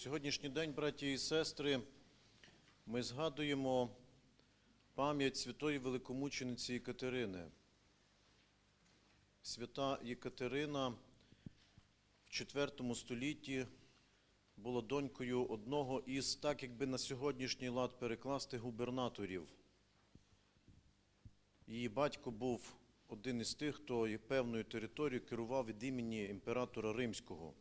Сьогоднішній день, браті і сестри, ми згадуємо пам'ять святої великомучениці Єкатерини. Свята Єкатерина в IV столітті була донькою одного із, так якби на сьогоднішній лад перекласти, губернаторів. Її батько був один із тих, хто певною територією керував від імені імператора Римського.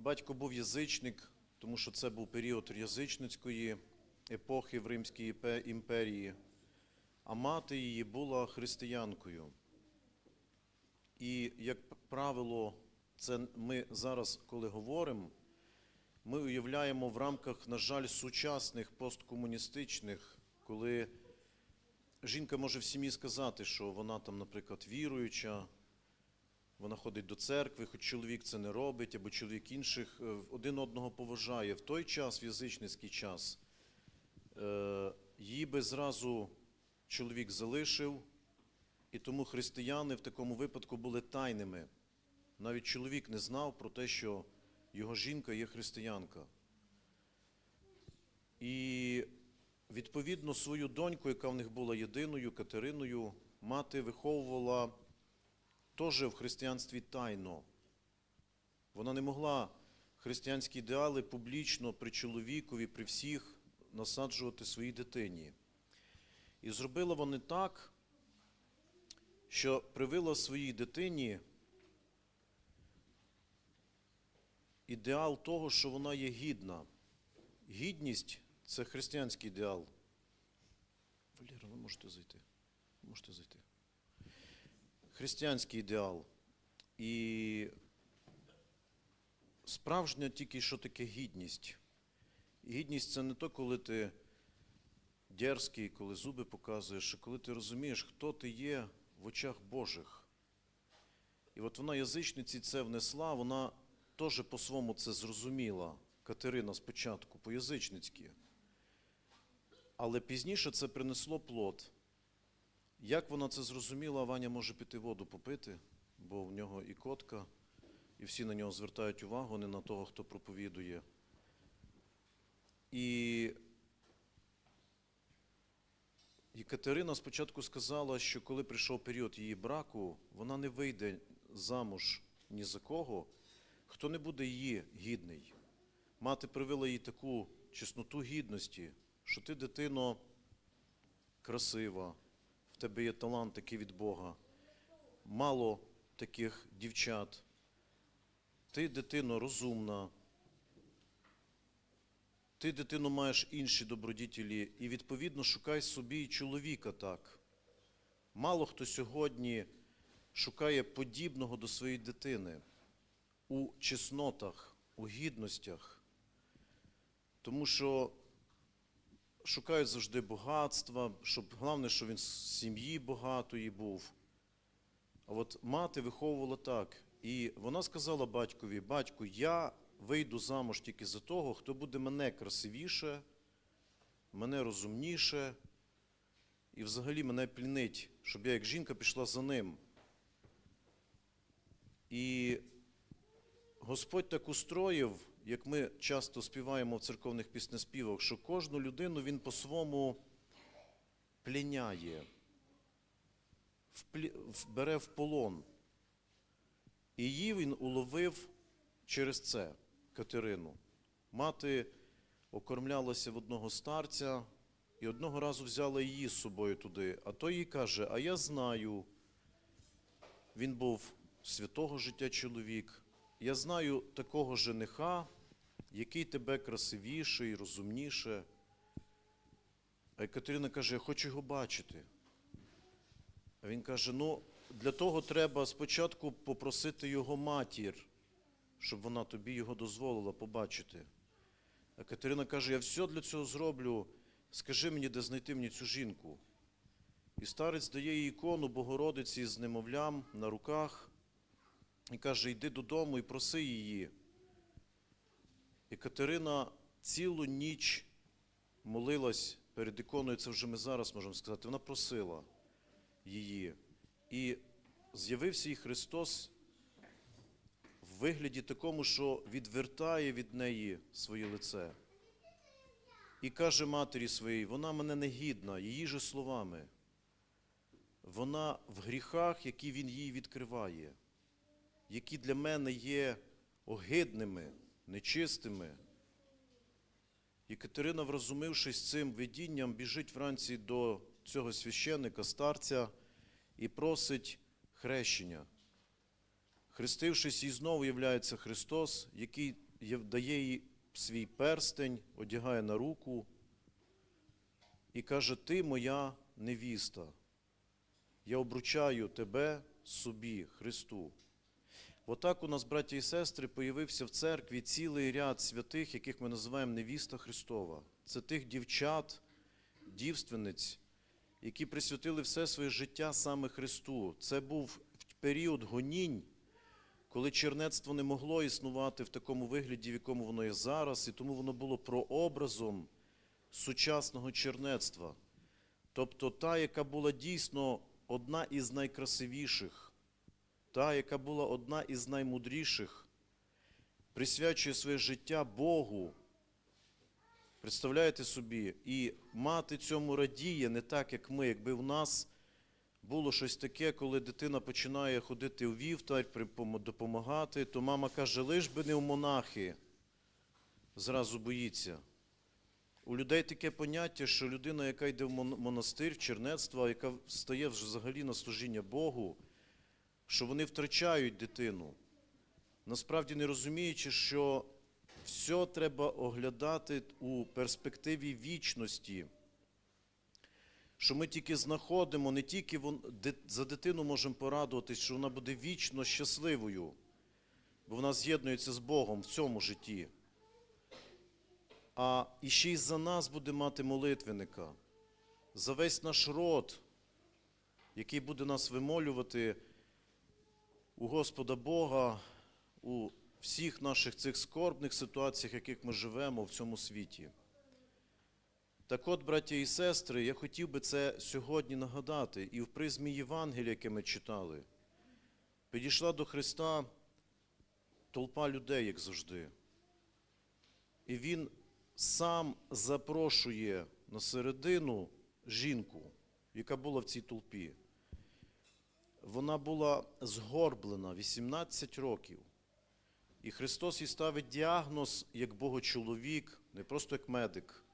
Батько був язичник, тому що це був період язичницької епохи в Римській імперії, а мати її була християнкою. І, як правило, це ми зараз, коли говоримо, ми уявляємо в рамках, на жаль, сучасних посткомуністичних, коли жінка може в сім'ї сказати, що вона там, наприклад, віруюча, вона ходить до церкви, хоч чоловік це не робить, або чоловік інших е, один одного поважає. В той час, в язичницький час, е, її би зразу чоловік залишив, і тому християни в такому випадку були тайними. Навіть чоловік не знав про те, що його жінка є християнка. І відповідно свою доньку, яка в них була єдиною, Катериною, мати виховувала теж в християнстві тайно. Вона не могла християнські ідеали публічно при чоловікові, при всіх насаджувати своїй дитині. І зробила вони так, що привила своїй дитині ідеал того, що вона є гідна. Гідність це християнський ідеал. Валера, ви можете зайти. Можете зайти. Християнський ідеал. І справжня тільки що таке гідність. Гідність це не то, коли ти дерзкий, коли зуби показуєш, а коли ти розумієш, хто ти є в очах Божих. І от вона язичниці це внесла, вона теж по-своєму це зрозуміла. Катерина спочатку, по-язичницьки. Але пізніше це принесло плод. Як вона це зрозуміла, Ваня може піти воду попити, бо в нього і котка, і всі на нього звертають увагу, не на того, хто проповідує. І Єкатерина спочатку сказала, що коли прийшов період її браку, вона не вийде замуж ні за кого, хто не буде її гідний. Мати привела їй таку чесноту гідності, що ти, дитино, красива, тебе є талант такий від Бога, мало таких дівчат. Ти, дитино, розумна. Ти, дитино, маєш інші добродітелі і, відповідно, шукай собі чоловіка так. Мало хто сьогодні шукає подібного до своєї дитини у чеснотах, у гідностях, тому що шукають завжди багатства, щоб головне, щоб він з сім'ї багатої був. А от мати виховувала так. І вона сказала батькові: батьку, я вийду замуж тільки за того, хто буде мене красивіше, мене розумніше, і взагалі мене плінить, щоб я як жінка пішла за ним. І Господь так устроїв, як ми часто співаємо в церковних піснеспівах, що кожну людину він по-своєму пліняє, вплі- бере в полон. І її він уловив через це Катерину. Мати окормлялася в одного старця і одного разу взяла її з собою туди. А той їй каже: А я знаю, він був святого життя чоловік. Я знаю такого жениха, який тебе красивіше і розумніше. А Катерина каже, я хочу його бачити. А він каже: ну, для того треба спочатку попросити його матір, щоб вона тобі його дозволила побачити. А Катерина каже: я все для цього зроблю. Скажи мені, де знайти мені цю жінку. І старець дає їй ікону Богородиці з немовлям на руках і каже: йди додому і проси її. І Катерина цілу ніч молилась перед іконою, це вже ми зараз можемо сказати. Вона просила її. І з'явився їй Христос в вигляді такому, що відвертає від неї своє лице. І каже матері своїй, вона мене не гідна, її же словами. Вона в гріхах, які він їй відкриває, які для мене є огидними, нечистими. І Катерина, врозумівшись цим видінням, біжить вранці до цього священника, старця, і просить хрещення. Хрестившись, і знову являється Христос, який дає їй свій перстень, одягає на руку і каже: Ти моя невіста. Я обручаю тебе собі, Христу. Отак у нас, браті і сестри, появився в церкві цілий ряд святих, яких ми називаємо невіста Христова. Це тих дівчат, дівственниць, які присвятили все своє життя саме Христу. Це був період гонінь, коли чернецтво не могло існувати в такому вигляді, в якому воно є зараз, і тому воно було прообразом сучасного чернецтва. Тобто та, яка була дійсно одна із найкрасивіших, та, яка була одна із наймудріших, присвячує своє життя Богу. Представляєте собі, і мати цьому радіє не так, як ми, якби в нас було щось таке, коли дитина починає ходити у вівтар, допомагати, то мама каже, лиш би не в монахи, зразу боїться. У людей таке поняття, що людина, яка йде в монастир, в чернецтво, яка стає взагалі на служіння Богу, що вони втрачають дитину. Насправді не розуміючи, що все треба оглядати у перспективі вічності. Що ми тільки знаходимо, не тільки за дитину можемо порадуватись, що вона буде вічно щасливою, бо вона з'єднується з Богом в цьому житті. А і ще й за нас буде мати молитвенника, за весь наш род, який буде нас вимолювати у Господа Бога у всіх наших цих скорбних ситуаціях, в яких ми живемо в цьому світі. Так от, браття і сестри, я хотів би це сьогодні нагадати, і в призмі Євангелія, яке ми читали, підійшла до Христа толпа людей, як завжди. І Він сам запрошує на середину жінку, яка була в цій толпі. Вона була згорблена 18 років. І Христос їй ставить діагноз як Богочоловік, не просто як медик,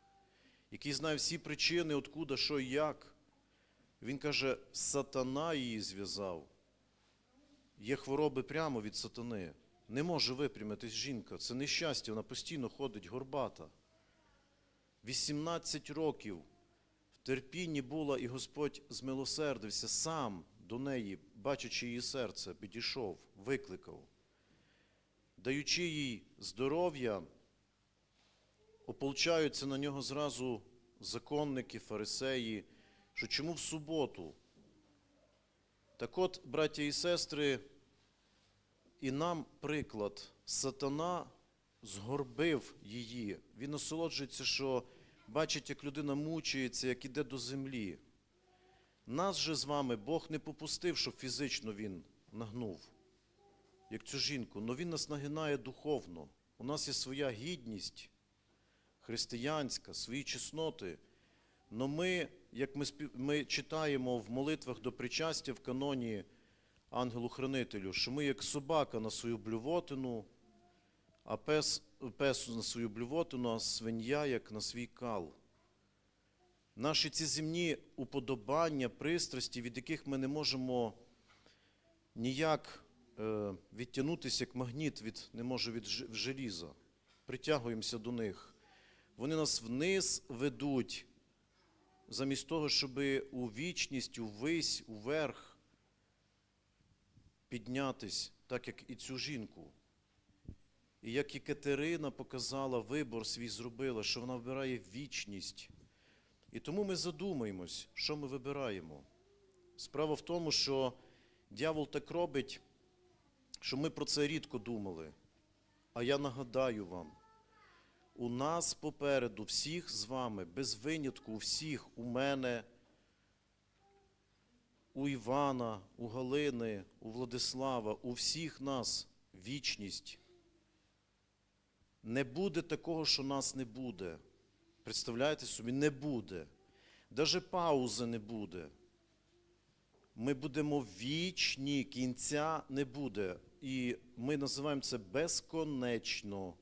який знає всі причини, откуда, що і як. Він каже, сатана її зв'язав. Є хвороби прямо від сатани. Не може випрямитись жінка. Це нещастя, вона постійно ходить горбата. 18 років в терпінні була, і Господь змилосердився сам до неї, бачачи її серце, підійшов, викликав. Даючи їй здоров'я, ополчаються на нього зразу законники, фарисеї, що чому в суботу? Так от, браття і сестри, і нам приклад, сатана згорбив її. Він насолоджується, що бачить, як людина мучається, як іде до землі. Нас же з вами Бог не попустив, щоб фізично він нагнув, як цю жінку, але він нас нагинає духовно. У нас є своя гідність християнська, свої чесноти. Но ми, як ми, ми читаємо в молитвах до причастя в каноні ангелу-хранителю, що ми як собака на свою блювотину, а пес, пес на свою блювотину, а свиня як на свій кал. Наші ці земні уподобання, пристрасті, від яких ми не можемо ніяк е, відтягнутися, як магніт від, не може від желіза. Притягуємося до них. Вони нас вниз ведуть, замість того, щоб у вічність, увись, уверх піднятись, так як і цю жінку. І як і Катерина показала, вибор свій зробила, що вона вибирає вічність. І тому ми задумаємось, що ми вибираємо. Справа в тому, що дьявол так робить, що ми про це рідко думали. А я нагадаю вам, у нас попереду всіх з вами, без винятку, у всіх, у мене, у Івана, у Галини, у Владислава, у всіх нас вічність. Не буде такого, що нас не буде. Представляєте собі, не буде. Даже паузи не буде. Ми будемо вічні, кінця не буде. І ми називаємо це безконечно.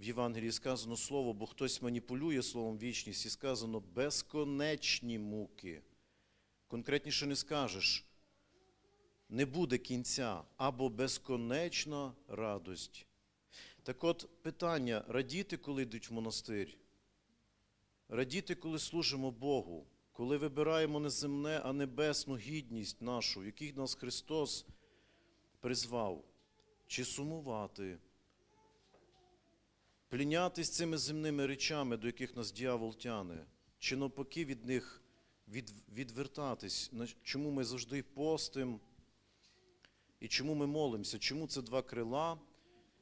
В Євангелії сказано слово, бо хтось маніпулює словом вічність, і сказано безконечні муки. Конкретніше не скажеш. Не буде кінця або безконечна радость. Так от питання: радіти, коли йдуть в монастир? Радіти, коли служимо Богу, коли вибираємо не земне, а небесну гідність нашу, в якій нас Христос призвав, чи сумувати, плінятись цими земними речами, до яких нас дьявол тяне, чи навпаки від них від, відвертатись, чому ми завжди постим? І чому ми молимося, чому це два крила,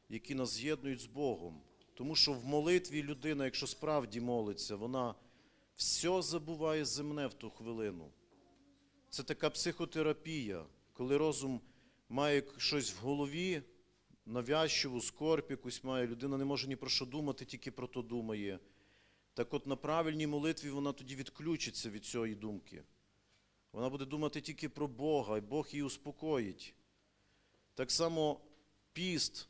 які нас з'єднують з Богом. Тому що в молитві людина, якщо справді молиться, вона все забуває земне в ту хвилину. Це така психотерапія, коли розум має щось в голові, навязчиву, скорбь якусь має, людина не може ні про що думати, тільки про то думає. Так от на правильній молитві вона тоді відключиться від цієї думки. Вона буде думати тільки про Бога, і Бог її успокоїть. Так само піст,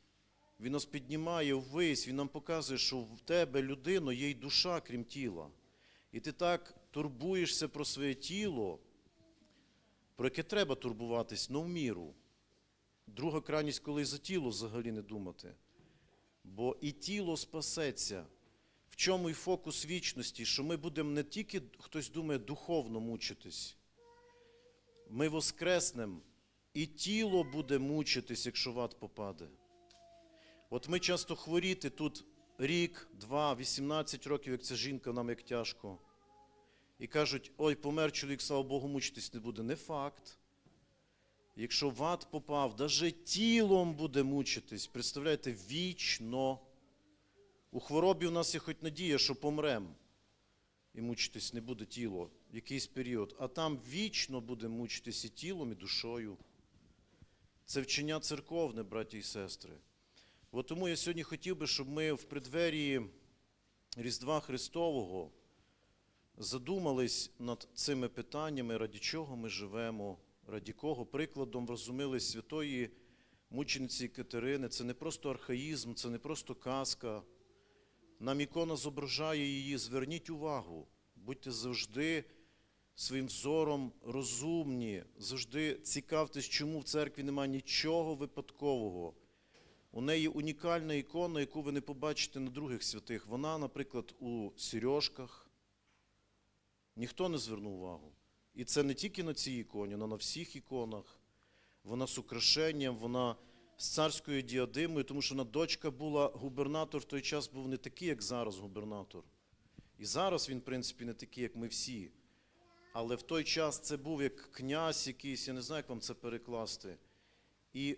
він нас піднімає ввись, він нам показує, що в тебе, людино, є й душа, крім тіла. І ти так турбуєшся про своє тіло, про яке треба турбуватись, но в міру. Друга крайність, коли за тіло взагалі не думати. Бо і тіло спасеться. В чому і фокус вічності, що ми будемо не тільки, хтось думає, духовно мучитись, ми воскреснем, і тіло буде мучитись, якщо в ад попаде. От ми часто хворіти тут рік, два, 18 років, як ця жінка, нам як тяжко. І кажуть, ой, помер чоловік, слава Богу, мучитись не буде. Не факт. Якщо в ад попав, навіть тілом буде мучитись, представляєте, вічно. У хворобі у нас є хоч надія, що помрем. І мучитись не буде тіло в якийсь період, а там вічно буде мучитись і тілом, і душою. Це вчення церковне, браті і сестри. От тому я сьогодні хотів би, щоб ми в преддверії Різдва Христового задумались над цими питаннями, раді чого ми живемо, раді кого прикладом врозуміли святої мучениці Катерини. Це не просто архаїзм, це не просто казка. Нам ікона зображає її. Зверніть увагу, будьте завжди своїм взором розумні, завжди цікавтесь, чому в церкві немає нічого випадкового. У неї унікальна ікона, яку ви не побачите на других святих. Вона, наприклад, у сережках. Ніхто не звернув увагу. І це не тільки на цій іконі, але на всіх іконах. Вона з украшенням, вона з царською діадимою, тому що вона дочка була, губернатор в той час був не такий, як зараз губернатор. І зараз він, в принципі, не такий, як ми всі. Але в той час це був як князь якийсь, я не знаю, як вам це перекласти. І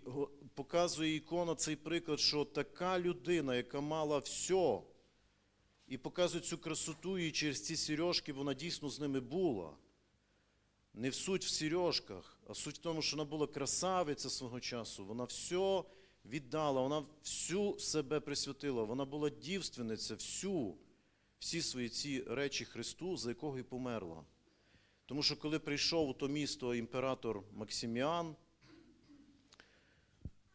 показує ікона цей приклад, що така людина, яка мала все, і показує цю красоту, і через ці сережки вона дійсно з ними була. Не в суть в сережках, а суть в тому, що вона була красавиця свого часу. Вона все віддала, вона всю себе присвятила. Вона була дівственниця, всю, всі свої ці речі Христу, за якого і померла. Тому що коли прийшов у то місто імператор Максиміан,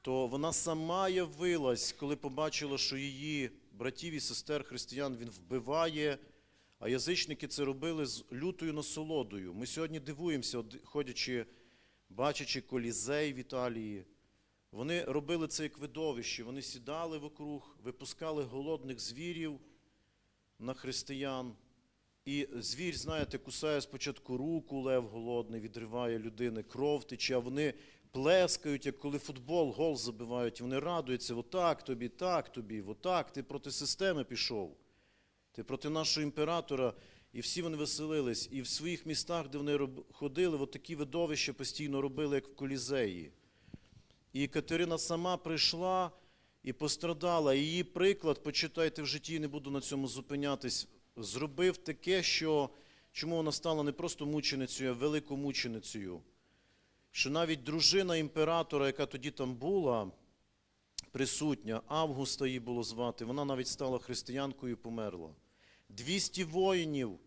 то вона сама явилась, коли побачила, що її братів і сестер християн він вбиває, а язичники це робили з лютою насолодою. Ми сьогодні дивуємося, ходячи, бачачи колізей в Італії. Вони робили це як видовище. Вони сідали вокруг, випускали голодних звірів на християн. І звір, знаєте, кусає спочатку руку, лев голодний, відриває людини, кров тече, а вони плескають, як коли футбол, гол забивають, вони радуються, отак тобі, так тобі, отак, ти проти системи пішов, ти проти нашого імператора. І всі вони веселились. І в своїх містах, де вони ходили, от такі видовища постійно робили, як в колізеї. І Катерина сама прийшла і пострадала. Її приклад, почитайте в житті, не буду на цьому зупинятись, зробив таке, що чому вона стала не просто мученицею, а великомученицею. Що навіть дружина імператора, яка тоді там була, присутня. Августа її було звати. Вона навіть стала християнкою і померла. 200 воїнів,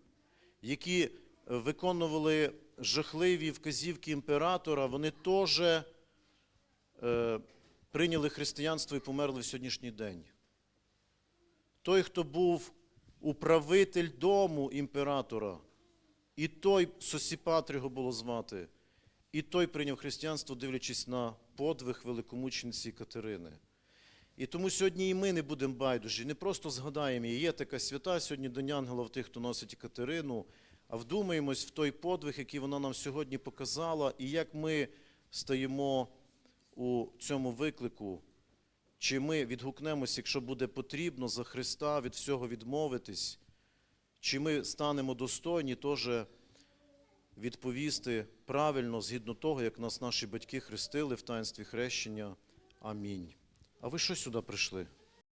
які виконували жахливі вказівки імператора, вони теж е, прийняли християнство і померли в сьогоднішній день. Той, хто був управитель дому імператора, і той Сосіпатр його було звати, і той прийняв християнство, дивлячись на подвиг великомучениці Катерини. І тому сьогодні і ми не будемо байдужі, не просто згадаємо її. Є така свята сьогодні День Ангела в тих, хто носить Катерину, а вдумаємось в той подвиг, який вона нам сьогодні показала, і як ми стаємо у цьому виклику. Чи ми відгукнемося, якщо буде потрібно за Христа від всього відмовитись, чи ми станемо достойні теж відповісти правильно згідно того, як нас наші батьки хрестили в таїнстві хрещення. Амінь. А ви що сюди прийшли?